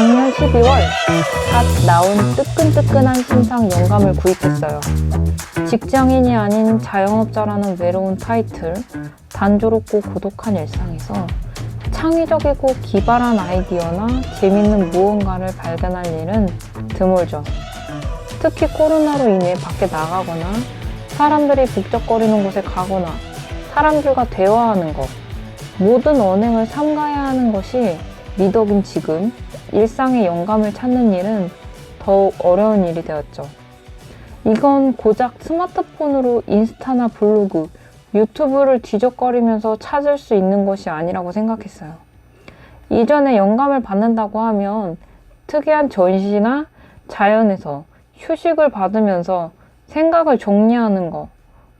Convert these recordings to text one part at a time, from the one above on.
작년 12월 갓 나온 뜨끈뜨끈한 신상 영감을 구입했어요. 직장인이 아닌 자영업자라는 외로운 타이틀, 단조롭고 고독한 일상에서 창의적이고 기발한 아이디어나 재밌는 무언가를 발견할 일은 드물죠. 특히 코로나로 인해 밖에 나가거나 사람들이 북적거리는 곳에 가거나 사람들과 대화하는 것, 모든 언행을 삼가야 하는 것이 미덕인 지금 일상의 영감을 찾는 일은 더욱 어려운 일이 되었죠. 이건 고작 스마트폰으로 인스타나 블로그, 유튜브를 뒤적거리면서 찾을 수 있는 것이 아니라고 생각했어요. 이전에 영감을 받는다고 하면 특이한 전시나 자연에서 휴식을 받으면서 생각을 정리하는 거,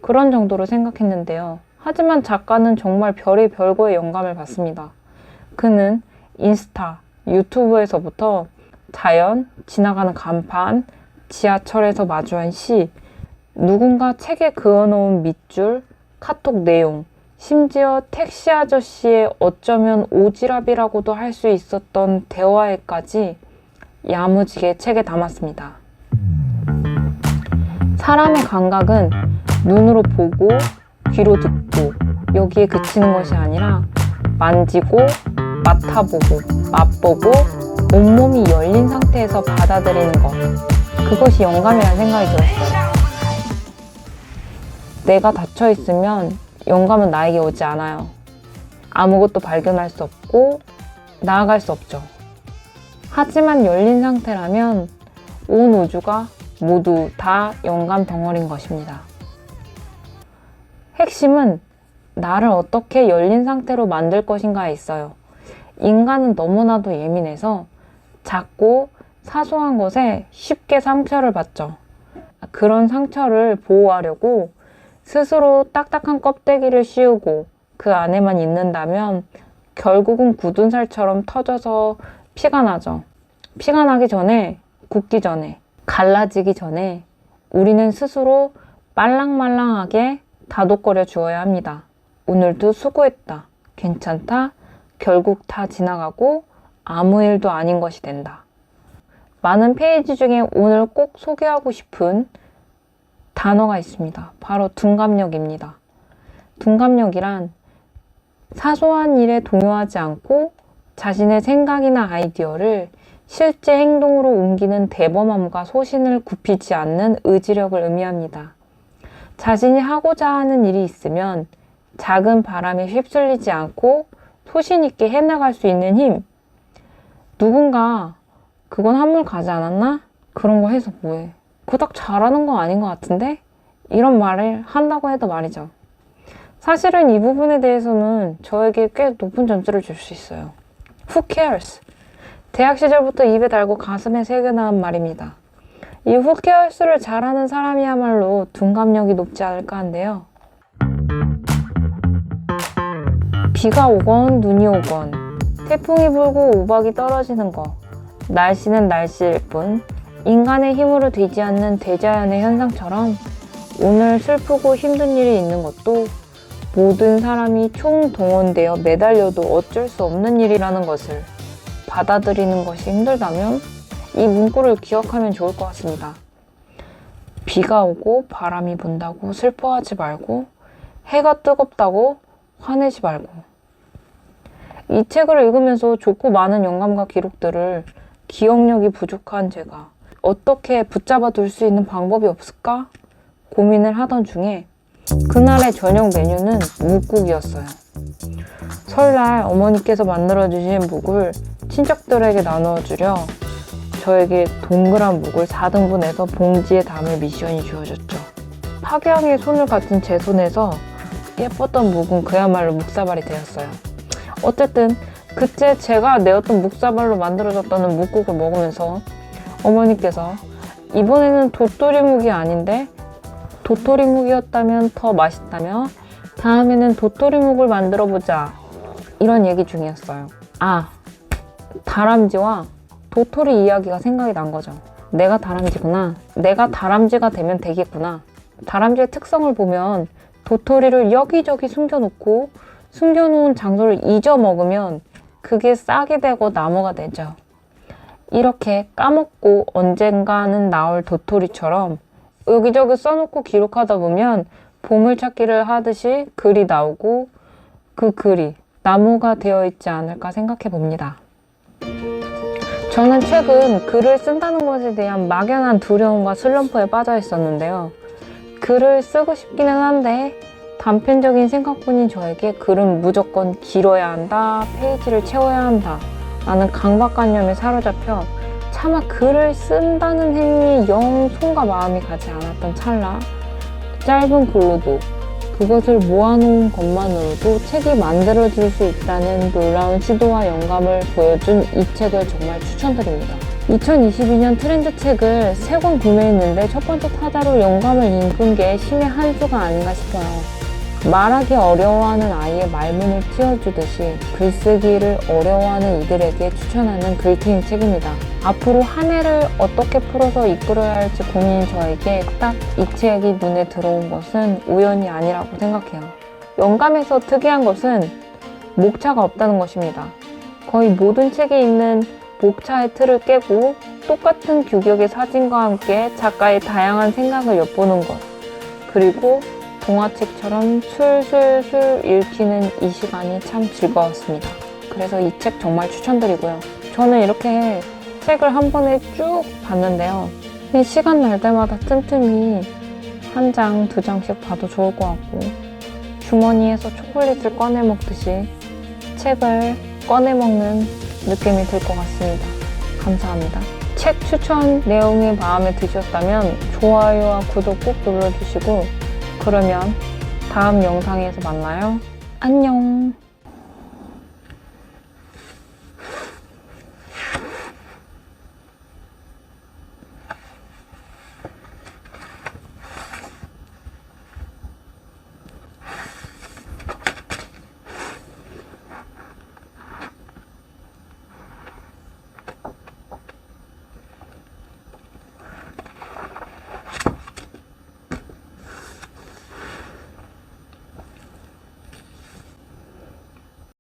그런 정도로 생각했는데요. 하지만 작가는 정말 별의 별거의 영감을 받습니다. 그는 인스타, 유튜브에서부터 자연, 지나가는 간판, 지하철에서 마주한 시, 누군가 책에 그어놓은 밑줄, 카톡 내용, 심지어 택시 아저씨의 어쩌면 오지랖이라고도 할 수 있었던 대화에까지 야무지게 책에 담았습니다. 사람의 감각은 눈으로 보고 귀로 듣고 여기에 그치는 것이 아니라 만지고 맡아보고 맛보고 온몸이 열린 상태에서 받아들이는 것 그것이 영감이라는 생각이 들었어요. 내가 닫혀 있으면 영감은 나에게 오지 않아요. 아무것도 발견할 수 없고 나아갈 수 없죠. 하지만 열린 상태라면 온 우주가 모두 다 영감 덩어리인 것입니다. 핵심은 나를 어떻게 열린 상태로 만들 것인가에 있어요. 인간은 너무나도 예민해서 작고 사소한 것에 쉽게 상처를 받죠. 그런 상처를 보호하려고 스스로 딱딱한 껍데기를 씌우고 그 안에만 있는다면 결국은 굳은 살처럼 터져서 피가 나죠. 피가 나기 전에, 굳기 전에, 갈라지기 전에 우리는 스스로 말랑말랑하게 다독거려 주어야 합니다. 오늘도 수고했다. 괜찮다. 결국 다 지나가고 아무 일도 아닌 것이 된다. 많은 페이지 중에 오늘 꼭 소개하고 싶은 단어가 있습니다. 바로 둔감력입니다. 둔감력이란 사소한 일에 동요하지 않고 자신의 생각이나 아이디어를 실제 행동으로 옮기는 대범함과 소신을 굽히지 않는 의지력을 의미합니다. 자신이 하고자 하는 일이 있으면 작은 바람에 휩쓸리지 않고 소신 있게 해나갈 수 있는 힘. 누군가 그건 한물 가지 않았나? 그런 거 해서 뭐해? 그닥 잘하는 거 아닌 것 같은데? 이런 말을 한다고 해도 말이죠. 사실은 이 부분에 대해서는 저에게 꽤 높은 점수를 줄 수 있어요. Who cares? 대학 시절부터 입에 달고 가슴에 새겨나온 말입니다. 이 cares를 잘하는 사람이야말로 둔감력이 높지 않을까 한데요. 비가 오건 눈이 오건 태풍이 불고 우박이 떨어지는 거 날씨는 날씨일 뿐 인간의 힘으로 되지 않는 대자연의 현상처럼 오늘 슬프고 힘든 일이 있는 것도 모든 사람이 총동원되어 매달려도 어쩔 수 없는 일이라는 것을 받아들이는 것이 힘들다면 이 문구를 기억하면 좋을 것 같습니다. 비가 오고 바람이 분다고 슬퍼하지 말고 해가 뜨겁다고 화내지 말고 이 책을 읽으면서 좋고 많은 영감과 기록들을 기억력이 부족한 제가 어떻게 붙잡아 둘 수 있는 방법이 없을까 고민을 하던 중에 그날의 저녁 메뉴는 묵국이었어요. 설날 어머니께서 만들어주신 묵을 친척들에게 나누어주려 저에게 동그란 묵을 4등분해서 봉지에 담을 미션이 주어졌죠. 파괴왕의 손을 같은 제 손에서 예뻤던 묵은 그야말로 묵사발이 되었어요. 어쨌든 그때 제가 내었던 묵사발로 만들어졌다는 묵국을 먹으면서 어머니께서 이번에는 도토리묵이 아닌데 도토리묵이었다면 더 맛있다며 다음에는 도토리묵을 만들어 보자 이런 얘기 중이었어요. 아 다람쥐와 도토리 이야기가 생각이 난 거죠. 내가 다람쥐구나. 내가 다람쥐가 되면 되겠구나. 다람쥐의 특성을 보면 도토리를 여기저기 숨겨놓고 숨겨놓은 장소를 잊어먹으면 그게 싹이 되고 나무가 되죠. 이렇게 까먹고 언젠가는 나올 도토리처럼 여기저기 써놓고 기록하다 보면 보물찾기를 하듯이 글이 나오고 그 글이 나무가 되어 있지 않을까 생각해 봅니다. 저는 최근 글을 쓴다는 것에 대한 막연한 두려움과 슬럼프에 빠져 있었는데요. 글을 쓰고 싶기는 한데 단편적인 생각뿐인 저에게 글은 무조건 길어야 한다, 페이지를 채워야 한다 라는 강박관념에 사로잡혀 차마 글을 쓴다는 행위에 영 손과 마음이 가지 않았던 찰나 짧은 글로도 그것을 모아놓은 것만으로도 책이 만들어질 수 있다는 놀라운 시도와 영감을 보여준 이 책을 정말 추천드립니다. 2022년 트렌드 책을 세 권 구매했는데 첫 번째 타자로 영감을 읽은 게 신의 한 수가 아닌가 싶어요. 말하기 어려워하는 아이의 말문을 틔워주듯이 글쓰기를 어려워하는 이들에게 추천하는 글트인 책입니다. 앞으로 한 해를 어떻게 풀어서 이끌어야 할지 고민인 저에게 딱 이 책이 눈에 들어온 것은 우연이 아니라고 생각해요. 영감에서 특이한 것은 목차가 없다는 것입니다. 거의 모든 책에 있는 목차의 틀을 깨고 똑같은 규격의 사진과 함께 작가의 다양한 생각을 엿보는 것. 그리고 동화책처럼 술술술 읽히는 이 시간이 참 즐거웠습니다. 그래서 이 책 정말 추천드리고요. 저는 이렇게 책을 한 번에 쭉 봤는데요. 시간 날 때마다 틈틈이 한 장, 두 장씩 봐도 좋을 것 같고 주머니에서 초콜릿을 꺼내 먹듯이 책을 꺼내 먹는 느낌이 들 것 같습니다. 감사합니다. 책 추천 내용이 마음에 드셨다면 좋아요와 구독 꼭 눌러주시고 그러면 다음 영상에서 만나요. 안녕.